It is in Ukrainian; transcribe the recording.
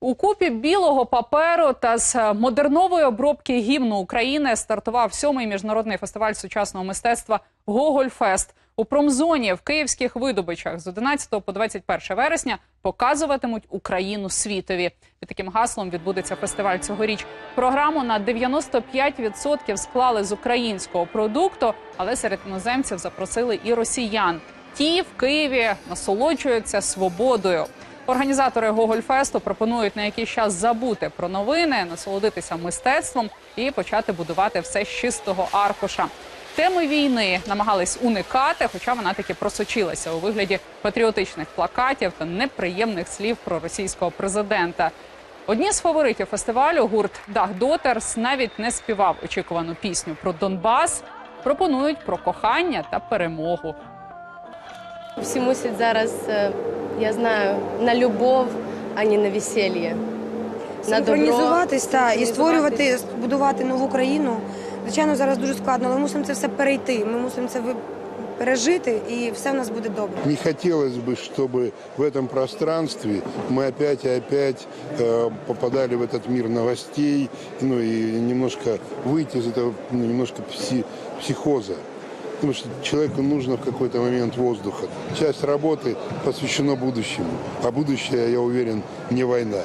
У купі білого паперу та з модернової обробки гімну України стартував сьомий міжнародний фестиваль сучасного мистецтва Гогольфест. У промзоні в київських видобичах з 11 по 21 вересня показуватимуть Україну світові. Під таким гаслом відбудеться фестиваль цьогоріч. Програму на 95% склали з українського продукту, але серед іноземців запросили і росіян. Ті в Києві насолоджуються свободою. Організатори Гогольфесту пропонують на якийсь час забути про новини, насолодитися мистецтвом і почати будувати все з чистого аркуша. Теми війни намагались уникати, хоча вона таки просочилася у вигляді патріотичних плакатів та неприємних слів про російського президента. Одні з фаворитів фестивалю гурт Дах Дотерс навіть не співав очікувану пісню про Донбас. Пропонують про кохання та перемогу. Всі мусять зараз, е, я знаю, на любов, а не на весілля. На добро. Синхронізуватись та і Синхронізуватись. створювати, будувати нову країну. Звичайно, зараз дуже складно, але ми мусимо це все перейти. Ми мусимо це ви- пережити, і все в нас буде добре. Не хотелось бы, чтобы в этом пространстве мы опять и опять э, попадали в этот мир новостей, ну и немножко выйти из этого ну, немножко пси- психоза. Потому что человеку нужно в какой-то момент воздуха. Часть работы посвящена будущему, а будущее, я уверен, не война.